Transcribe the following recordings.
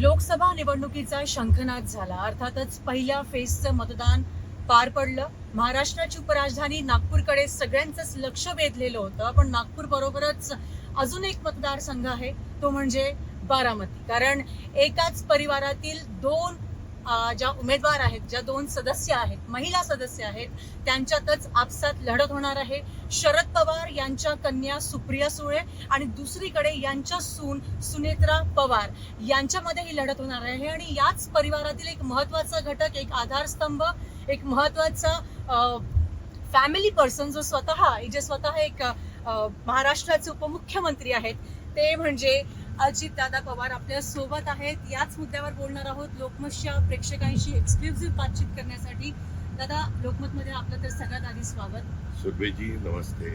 लोकसभा निवडणुकीचा शंखनाद झाला. अर्थातच पहिल्या फेजचं मतदान पार पडलं. महाराष्ट्राची उपराजधानी नागपूरकडे सगळ्यांचंच लक्ष वेधलेलं होतं. पण नागपूर बरोबरच अजून एक मतदारसंघ आहे. तो म्हणजे बारामती. कारण एकाच परिवारातील दोन ज्या उमेदवार आहेत ज्या दोन सदस्य आहेत महिला सदस्य आहेत त्यांच्यातच आपसात लढत होणार आहे. शरद पवार यांच्या कन्या सुप्रिया सुळे आणि दुसरीकडे यांच्या सून सुनेत्रा पवार यांच्यामध्ये ही लढत होणार आहे. आणि याच परिवारातील एक महत्त्वाचा घटक एक आधारस्तंभ एक महत्त्वाचा फॅमिली पर्सन जो स्वतः जे स्वतः एक महाराष्ट्राचे उपमुख्यमंत्री आहेत ते म्हणजे अजित दादा पवार आपल्यासोबत आहेत. याच मुद्द्यावर बोलणार आहोत लोकमतच्या प्रेक्षकांशी एक्सक्लुझिव्ह बातचीत करण्यासाठी. दादा लोकमतमध्ये आपलं तर सगळ्यात आधी स्वागत. सुरभीजी नमस्ते.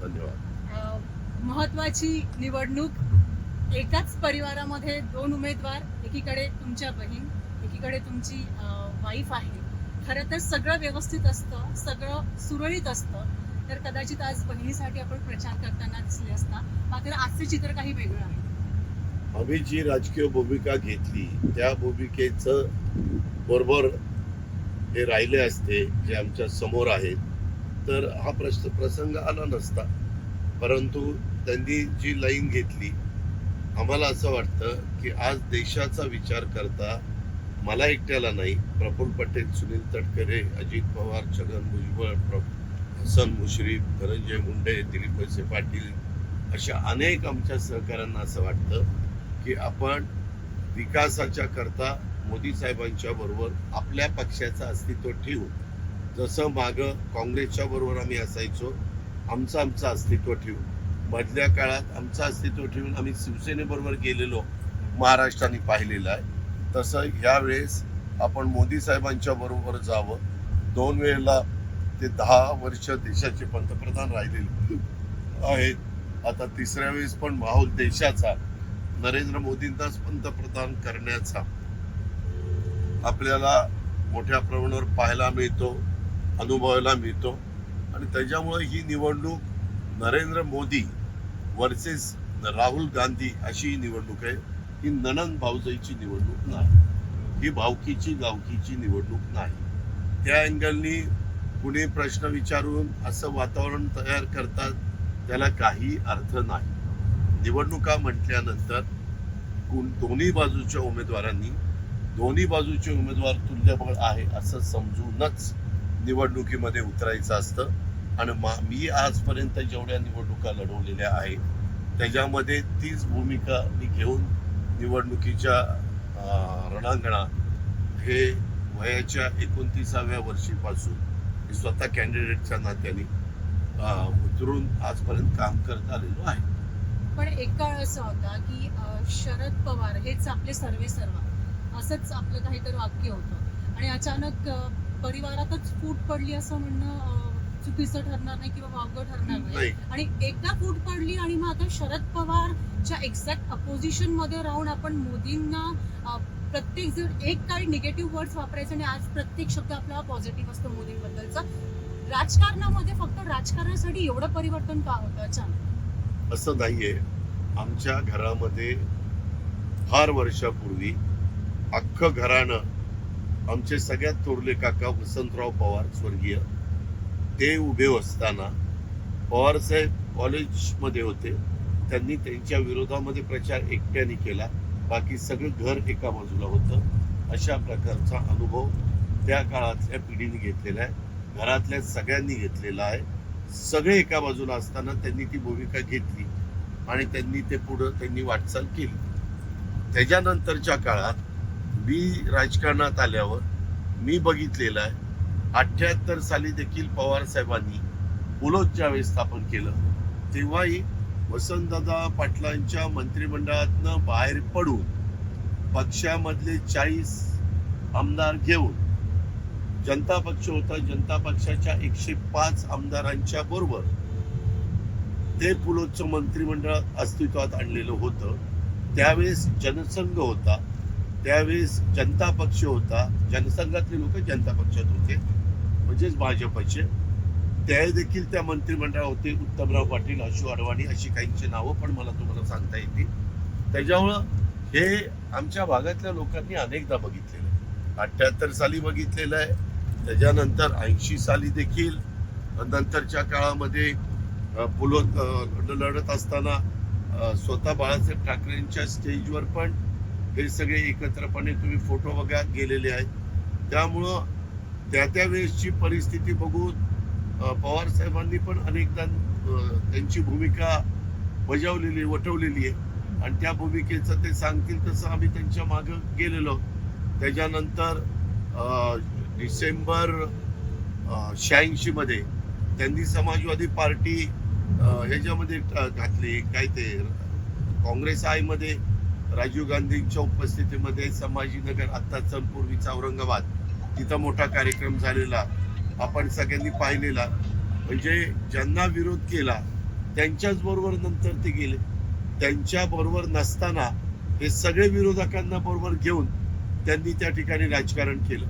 धन्यवाद. महत्वाची निवडणूक एकाच परिवारामध्ये दोन उमेदवार एकीकडे तुमच्या बहीण एकीकडे तुमची वाईफ आहे. खरं तर सगळं व्यवस्थित असतं सगळं सुरळीत असतं. तर कदाचित आज बहिणीसाठी आपण प्रचार करताना दिसले असता. मात्र आजचे चित्र काही वेगळं आहे. आम्ही जी राजकीय भूमिका घेतली त्या भूमिकेचं बरोबर हे राहिले असते जे आमच्यासमोर आहेत. तर हा प्रश्न प्रसंग आला नसता. परंतु त्यांनी जी लाईन घेतली आम्हाला असं वाटतं की आज देशाचा विचार करता मला एकट्याला नाही प्रफुल्ल पटेल सुनील तटकरे अजित पवार छगन भुजबळ प्र- हसन मुश्रीफ धनंजय मुंडे दिलीप वळसे पाटील अशा अनेक आमच्या सहकाऱ्यांना असं वाटतं की आपण विकासाच्या करता मोदी साहेबांच्या बरोबर आपल्या पक्षाचं अस्तित्व ठेवून जसं मागं काँग्रेसच्या बरोबर आम्ही असायचो आमचं आमचं अस्तित्व ठेवून मधल्या काळात आमचं अस्तित्व ठेवून आम्ही शिवसेनेबरोबर गेलेलो महाराष्ट्राने पाहिलेलं आहे. तसं ह्यावेळेस आपण मोदी साहेबांच्या बरोबर जावं. दोन वेळेला ते दहा वर्ष देशाचे पंतप्रधान राहिलेले आहेत. आता तिसऱ्या वेळेस पण माहोल देशाचा नरेंद्र मोदींनाच पंतप्रधान करण्याचा आपल्याला मोठ्या प्रमाणावर पाहायला मिळतो अनुभवायला मिळतो. आणि त्याच्यामुळे ही निवडणूक नरेंद्र मोदी वर्सेस राहुल गांधी अशी ही निवडणूक आहे. ही ननंद भाऊजाईची निवडणूक नाही. ही भावकीची गावकीची निवडणूक नाही. त्या अँगलनी कुणी प्रश्न विचारून असं वातावरण तयार करतात त्याला काही अर्थ नाही. निवडणुका म्हटल्यानंतर कोण दोन्ही बाजूच्या उमेदवारांनी दोन्ही बाजूचे उमेदवार तुल्यबळ आहे असं समजूनच निवडणुकीमध्ये उतरायचं असतं. आणि मा मी आजपर्यंत जेवढ्या निवडणुका लढवलेल्या आहेत त्याच्यामध्ये तीच भूमिका मी घेऊन निवडणुकीच्या रणांगणात हे वयाच्या एकोणतीसाव्या वर्षीपासून मी स्वतः कॅन्डिडेटच्या नात्याने उतरून आजपर्यंत काम करत आलेलो आहे. पण एक काळ असा होता की शरद पवार हेच आपले सर्वे सर्व असंच आपलं काहीतरी वाक्य होतं. आणि अचानक परिवारातच फूट पडली असं म्हणणं चुकीचं ठरणार नाही किंवा वावगं ठरणार नाही. आणि एकदा फूट पडली आणि मग आता शरद पवारच्या एक्झॅक्ट अपोजिशनमध्ये राहून आपण मोदींना प्रत्येक जर एक काळी निगेटिव्ह वर्ड्स वापरायचे आणि आज प्रत्येक शब्द आपला पॉझिटिव्ह असतो मोदींबद्दलचा. राजकारणामध्ये फक्त राजकारणासाठी एवढं परिवर्तन का होतं अचानक? असं नाही आहे आमच्या घरामध्ये फार वर्षापूर्वी अख्खं घरानं आमचे सगळ्यात थोरले काका वसंतराव पवार स्वर्गीय. ते उभे असताना पवार साहेब कॉलेजमध्ये होते. त्यांनी त्यांच्या विरोधामध्ये प्रचार एकट्याने केला. बाकी सगळं घर एका बाजूला होतं. अशा प्रकारचा अनुभव त्या काळातल्या पिढीने घेतलेला आहे. घरातल्या सगळ्यांनी घेतलेला आहे. सगळे एका बाजूला असताना त्यांनी ती भूमिका घेतली आणि त्यांनी ते पुढं त्यांनी वाटचाल केली. त्याच्यानंतरच्या काळात मी राजकारणात आल्यावर मी बघितलेलं आहे अठ्ठ्याहत्तर साली देखील पवार साहेबांनी पुलोत ज्यावेळेस स्थापन केलं तेव्हाही वसंतदादा पाटलांच्या मंत्रिमंडळातनं बाहेर पडून पक्षामधले चाळीस आमदार घेऊन जनता पक्ष होता जनता पक्षाच्या एकशे पाच आमदारांच्या बरोबर ते पुलोच्च मंत्रिमंडळ अस्तित्वात आणलेलं होतं. त्यावेळेस जनसंघ होता त्यावेळेस जनता पक्ष होता. जनसंघातले लोक जनता पक्षात होते म्हणजेच भाजपचे. ते देखील त्या मंत्रिमंडळात होते उत्तमराव पाटील अशू अडवाणी अशी काहींची नावं पण मला तुम्हाला सांगता येतील. त्याच्यामुळं हे आमच्या भागातल्या लोकांनी अनेकदा बघितलेलं आहे. अठ्ठ्याहत्तर साली बघितलेलं आहे. त्याच्यानंतर ऐंशी साली देखील नंतरच्या काळामध्ये पुलो लढत असताना स्वतः बाळासाहेब ठाकरेंच्या स्टेजवर पण हे सगळे एकत्रपणे तुम्ही फोटो बघा गेलेले आहेत. त्यामुळं त्या त्या वेळेसची परिस्थिती बघून पवार साहेबांनी पण अनेकदा त्यांची भूमिका बजावलेली वटवलेली आहे. आणि त्या भूमिकेचं ते सांगतील तसं आम्ही त्यांच्या मागं गेलेलो. त्याच्यानंतर डिसेंबर शहाऐंशीमध्ये त्यांनी समाजवादी पार्टी ह्याच्यामध्ये घातली. काय ते काँग्रेस आयमध्ये राजीव गांधींच्या उपस्थितीमध्ये संभाजीनगर आत्ता चंदपूर्वीचा औरंगाबाद तिथं मोठा कार्यक्रम झालेला. आपण सगळ्यांनी पाहिलेला. म्हणजे ज्यांना विरोध केला त्यांच्याच बरोबर नंतर ते गेले. त्यांच्या बरोबर नसताना हे सगळे विरोधकांना बरोबर घेऊन त्यांनी त्या ठिकाणी राजकारण केलं.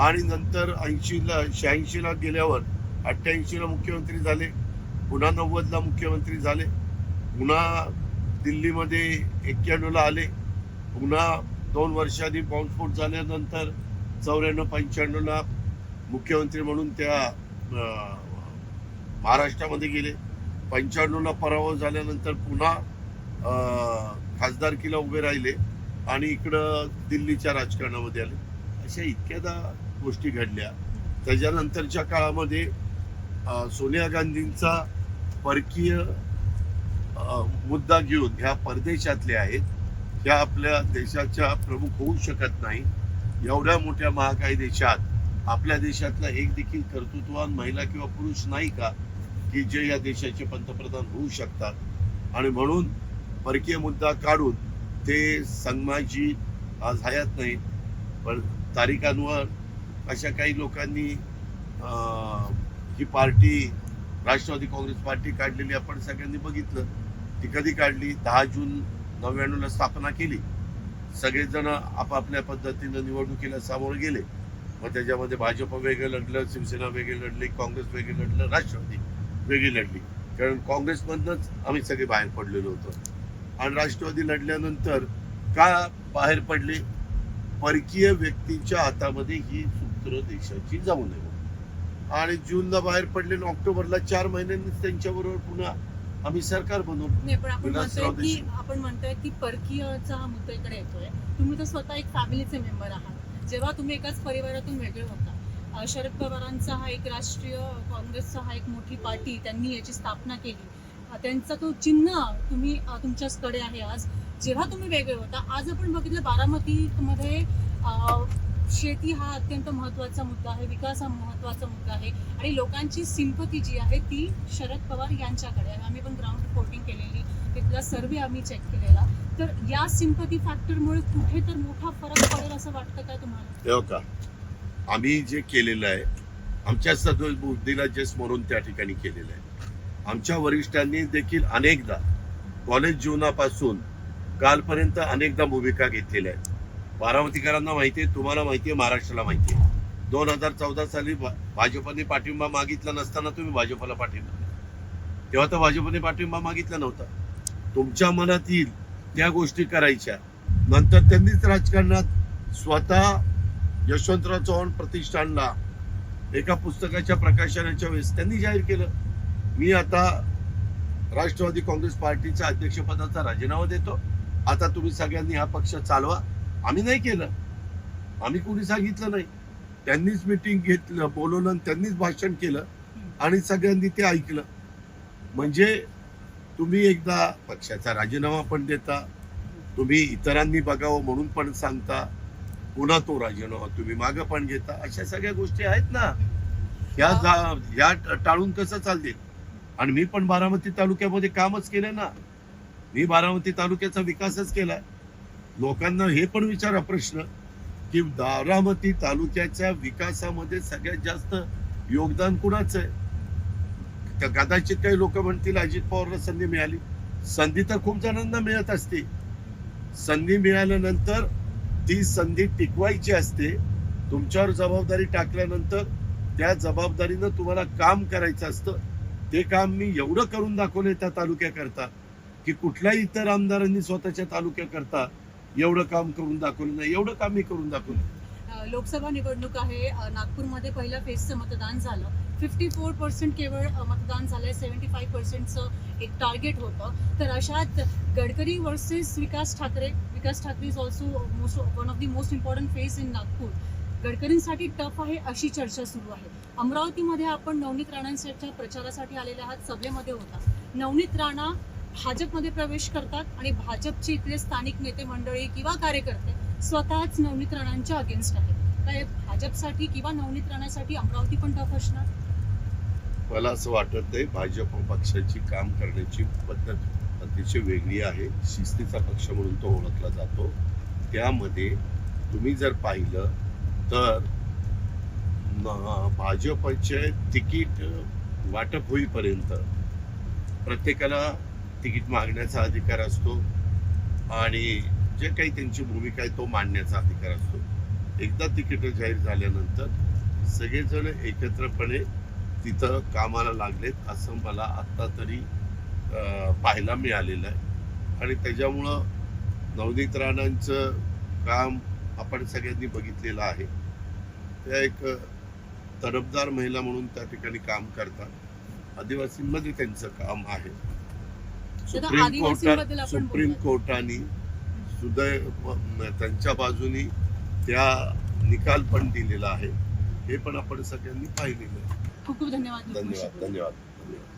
आणि नंतर ऐंशीला शहाऐंशीला गेल्यावर अठ्ठ्याऐंशीला मुख्यमंत्री झाले पुन्हा नव्वदला मुख्यमंत्री झाले पुन्हा दिल्लीमध्ये एक्क्याण्णवला आले पुन्हा दोन वर्षांनी बॉम्बस्फोट झाल्यानंतर चौऱ्याण्णव पंच्याण्णवला मुख्यमंत्री म्हणून त्या महाराष्ट्रामध्ये गेले. पंच्याण्णवला पराभव झाल्यानंतर पुन्हा खासदारकीला उभे राहिले आणि इकडं दिल्लीच्या राजकारणामध्ये आले. अशा इतक्यादा गोष्टी घडल्या. त्याच्यानंतरच्या काळामध्ये सोनिया गांधींचा परकीय मुद्दा घेऊन ह्या परदेशातल्या आहेत. ह्या आपल्या देशाच्या प्रमुख होऊ शकत नाही. एवढ्या मोठ्या महाकाय देशात आपल्या देशातला एक देखील कर्तृत्ववान महिला किंवा पुरुष नाही का की जे या देशाचे पंतप्रधान होऊ शकतात. आणि म्हणून परकीय मुद्दा काढून ते संगमाजी आज हयात नाही पण तारिकांवर अशा काही लोकांनी ही पार्टी राष्ट्रवादी काँग्रेस पार्टी काढलेली आपण सगळ्यांनी बघितलं. ती कधी काढली? दहा जून नव्याण्णवला स्थापना केली. सगळेजण आपापल्या पद्धतीनं निवडणुकीला सामोरे गेले. मग त्याच्यामध्ये भाजप वेगळं लढलं शिवसेना वेगळी लढली काँग्रेस वेगळी लढलं राष्ट्रवादी वेगळी लढली. कारण काँग्रेसमधनंच आम्ही सगळे बाहेर पडलेलो होतो. आणि राष्ट्रवादी लढल्यानंतर का बाहेर पडले? परकीय व्यक्तीच्या हातामध्ये ही सूत्र देशाची जाऊ नये. आणि जूनला बाहेर पडले आणि ऑक्टोबरला चार महिन्यांनीच त्यांच्याबरोबर पुन्हा आम्ही सरकार पण आपण म्हणतोय की. आपण म्हणतोय की परकीयचा हा मुद्दा इकडे येतोय तुम्ही तर स्वतः एक फॅमिलीचे मेंबर आहात जेव्हा तुम्ही एकाच परिवारातून वेगळे होता शरद पवारांचा हा एक राष्ट्रीय काँग्रेसचा हा एक मोठी पार्टी त्यांनी याची स्थापना केली त्यांचा तो चिन्ह तुम्ही तुमच्याचकडे आहे आज जेव्हा तुम्ही वेगळे होता आज आपण बघितलं बारामतीमध्ये शेती हा अत्यंत महत्त्वाचा मुद्दा आहे विकास हा महत्त्वाचा मुद्दा आहे आणि लोकांची सिंपती जी आहे ती शरद पवार यांच्याकडे आहे. आम्ही पण ग्राउंड रिपोर्टिंग केलेली तिथला सर्वे आम्ही चेक केलेला. तर या सिंपती फॅक्टरमुळे कुठे तर मोठा फरक पडेल असं वाटतं काय तुम्हाला? का आम्ही जे केलेलं आहे आमच्या सदोष बुद्धीला जे स्मरून त्या ठिकाणी केलेलं आहे. आमच्या वरिष्ठांनी देखील अनेकदा कॉलेज जीवनापासून कालपर्यंत अनेकदा भूमिका घेतलेल्या आहेत. बारामतीकरांना माहिती आहे तुम्हाला माहिती आहे महाराष्ट्राला माहिती आहे. दोन हजार चौदा साली भाजपने पाठिंबा मागितला नसताना तुम्ही भाजपला पाठिंबा तेव्हा तर भाजपने पाठिंबा मागितला नव्हता. तुमच्या मनात येईल त्या गोष्टी करायच्या. नंतर त्यांनीच राजकारणात स्वतः यशवंतराव चव्हाण प्रतिष्ठानला एका पुस्तकाच्या प्रकाशनाच्या वेळेस त्यांनी जाहीर केलं. मी आता राष्ट्रवादी काँग्रेस पार्टीच्या अध्यक्षपदाचा राजीनामा देतो. आता तुम्ही सगळ्यांनी हा पक्ष चालवा. आम्ही नाही केलं. आम्ही कोणी सांगितलं नाही. त्यांनीच मिटिंग घेतलं बोलवलं आणि त्यांनीच भाषण केलं आणि सगळ्यांनी ते ऐकलं. म्हणजे तुम्ही एकदा पक्षाचा राजीनामा पण देता तुम्ही इतरांनी बघावं म्हणून पण सांगता पुन्हा तो राजीनामा तुम्ही मागं पण घेता अशा सगळ्या गोष्टी आहेत ना. ह्या ह्या टाळून कसं चालतील? आणि मी पण बारामती तालुक्यामध्ये कामच केलं ना. मी बारामती तालुक्याचा विकासच केलाय. लोकांना हे पण विचारा प्रश्न की बारामती तालुक्याच्या विकासामध्ये सगळ्यात जास्त योगदान कुणाचं आहे? तर कदाचित काही लोक म्हणतील अजित पवारला संधी मिळाली. संधी तर खूप जणांना मिळत असते. संधी मिळाल्यानंतर ती संधी टिकवायची असते तुमच्यावर जबाबदारी टाकल्यानंतर त्या जबाबदारीनं तुम्हाला काम करायचं असतं. ते काम मी एवढं करून दाखवलंय त्या तालुक्याकरता की कुठल्याही इतर आमदारांनी स्वतःच्या तालुक्याकरता एवढं काम करून दाखवलं नाही एवढं काम मी करून दाखवलं. लोकसभा निवडणूक आहे नागपूरमध्ये पहिल्या फेजचं मतदान झालं. फिफ्टी फोर पर्सेंट केवळ मतदान झालंय सेव्हन्टी फाईव्ह पर्सेंटचं एक टार्गेट होतं. तर अशात Gadkari versus Vikas Thackeray Vikas Thackeray is also most one of the most important face in Nagpur. गडकरींसाठी tough आहे अशी चर्चा सुरू आहे. अमरावतीमध्ये आपण नवनीत राणांच्या प्रचारासाठी आलेले आहात सभेमध्ये होता. नवनीत राणा भाजपमध्ये प्रवेश करतात आणि भाजपचे इथले स्थानिक नेते मंडळी किंवा कार्यकर्ते स्वतःच नवनीत राणांच्या अगेन्स्ट आहेत. काय भाजपसाठी किंवा नवनीत राणासाठी अमरावती पण टफ असणार? मला असं वाटत नाही भाजप पक्षाची काम करण्याची पद्धत अतिशय वेगळी आहे. शिस्तीचा पक्ष म्हणून तो ओळखला जातो. त्यामध्ये तुम्ही जर पाहिलं तर भाजपचे तिकीट वाटप होईपर्यंत प्रत्येकाला तिकीट मागण्याचा अधिकार असतो. आणि जे काही त्यांची भूमिका आहे तो मांडण्याचा अधिकार असतो. एकदा तिकीटं जाहीर झाल्यानंतर सगळेजण एकत्रपणे तिथं कामाला लागलेत असं मला आत्ता तरी पाहायला मिळालेलं आहे. आणि त्याच्यामुळं नवनीत राणांचं काम आपण सगळ्यांनी बघितलेलं आहे. त्या एक तरफदार महिला म्हणून त्या ठिकाणी काम करतात. आदिवासींमध्ये त्यांचं काम आहे. सुप्रीम आपण सुप्रीम. कोर्टाने सुदैव त्यांच्या बाजूनी त्या निकाल पण दिलेला आहे. हे पण आपण सगळ्यांनी पाहिलेलं आहे. खूप खूप धन्यवाद. धन्यवाद धन्यवाद धन्यवाद.